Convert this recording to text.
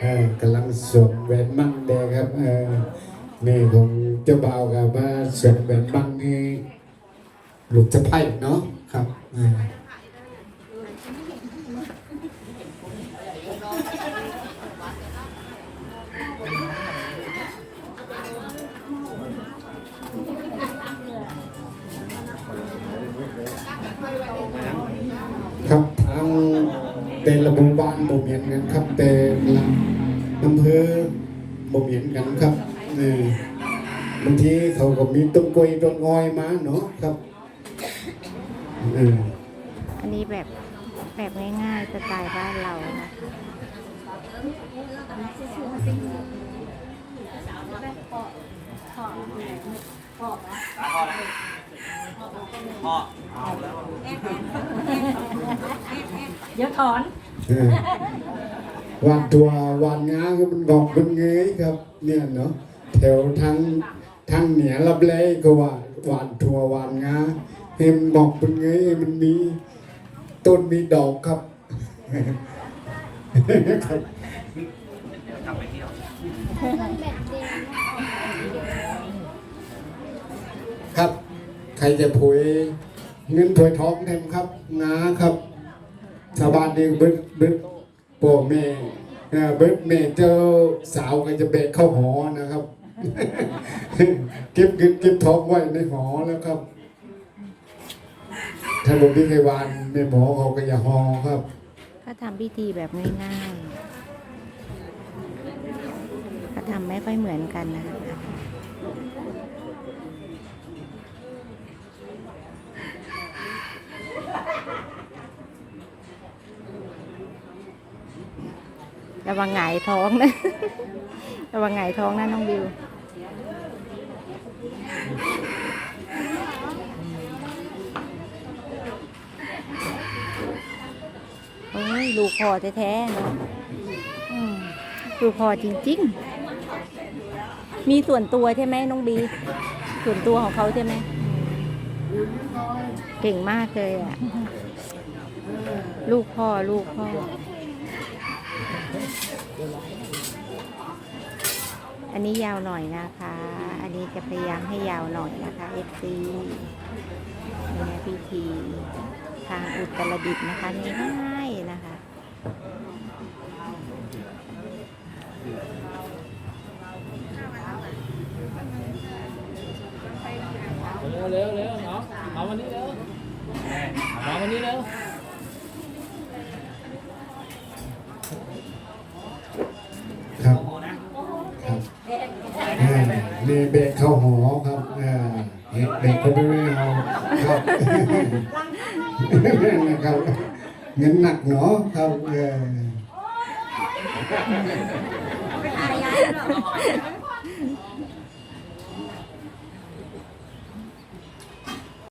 เออกำลังสวมแหวนมั่งแดงครับเออนี่ของเจ้าบ่าวกับว่าสวมแหวนมั่นนี่ลูกจะไพ่เนาะครับ แต่ละหมู่บ้านบ่เหมือนกันครับ แต่ละอำเภอบ่เหมือนกันครับเออบางทีเขาก็มีต้นกล้วยต้นงอยมาเนาะครับเอออันนี้แบบแบบง่ายๆสไตล์บ้านเรานะคะ พ่อเดี๋ยวถอนเออวานตัววานงาก็มันบอกมันเงยครับ เนี่ยเนาะแถวทางทางเหนือลับแลก็ว่าหวานทัวหวานงาเห็นบอกมันเงยมันมีต้นมีดอกครับครับ เดี๋ยวกลับไปเที่ยว ครับ ใครจะผวยเงินผวยทองเต็มครับงาครับชาวบ้านนี่เบิดเบิดพ่อแม่เอ่อเบิดแม่เจ้าสาวก็จะแบกเข้าหอนะครับ เก็บเงินเก็บทองไว้ในหอแล้วครับถ้าผมพี่ไขวานแม่หมอเขาก็อย่าหอครับเขาทำพิธีแบบง่ายๆเขาทำไม่ค่อยเหมือนกันนะคะ ระวังหงายท้องนะ ระวังหงายท้องนะน้องบิวเฮ้ยลูกพอแท้ๆเนะลูกพอจริง ๆ มีส่วนตัวใช่ไหมน้องบี ส่วนตัวของเขาใช่ไหม เก่งมากเลยอะ ลูกพ่อลูกพ่อ อันนี้ยาวหน่อยนะคะ อันนี้จะพยายามให้ยาวหน่อยนะคะ FC เนี่ยพิธีทางอุตรดิตถ์นะคะง่ายๆนะ เร็วเร็วเร็วเนาะเอาวันนี้เร็วเอาวันนี้เร็วครับโอ้นะครับอ่านี่เบรกเข้าหอครับอ่าเบรกเขาไม่ได้เอาครับนะครับเงินหนักเนาะครับเออ